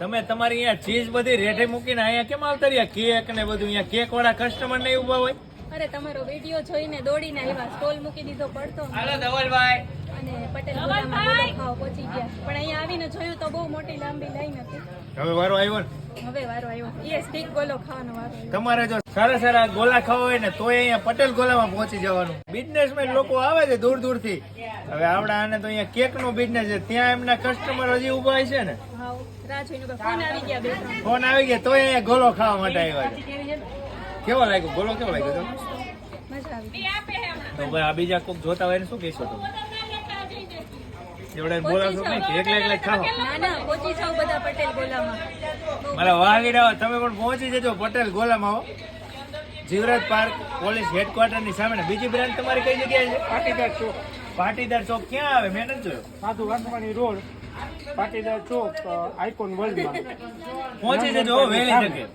તમે તમારી અહીંયા ચીજ બધી રેઠે મૂકીને અહીંયા કેમ આવતા રહ્યા? કેક ને બધું અહીંયા કેક વાળા કસ્ટમર નહીં ઊભા હોય? અરે તમારો વીડિયો જોઈને દોડીને આવ્યા. સ્ટોલ મૂકી દીધો પડતો હાલો ધવલભાઈ. અને પટેલ ગોલામાં પહોંચી ગયા. પણ અહીંયા આવીને જોયું તો બહુ મોટી લાંબી લાઈન હતી. હવે વારો આવ્યો ને? હવે વારો આવ્યો. એ સ્ટીક ગોલો ખાવાનો વારો તમારે જો સારા સારા ગોલા ખાવા હોય ને તોય અહીંયા પટેલ ગોલામાં પહોંચી જવાનું. બિઝનેસમેન લોકો આવે છે દૂર દૂરથી. હવે આપડા આને તો અહીંયા કેક નો બિઝનેસ છે. ત્યાં એમના કસ્ટમર હજી ઊભા છે ને? ફોન આવી ગયા તો ત્રણ ફોન આવી ગયા તોય અહીંયા ગોલો ખાવા માટે આવ્યા કેવો લાગ્યો? ગોલો કેવો લાગ્યો તો તો ભાઈ આ બીજા કોક જોતા હોય ને શું કહેશો તમે? એવડે બોલાવશો નહીં એકલા એકલા ખાઓ. મારા વાગીડા તમે પણ પહોંચી જજો પટેલ ગોલામાં હો. જીવરાજ પાર્ક પોલીસ હેડક્વાર્ટરની સામે બીજી બ્રાન્ચ તમારી કઈ જગ્યાએ છે? પાટીદાર ચોક. પાટીદાર ચોક ક્યાં આવે? મેં નથી જોયો. સાધુ વાંસવાણી રોડ પાટીદાર ચોક આઇકોન વર્લ્ડમાં પહોંચી જજો વહેલી તકે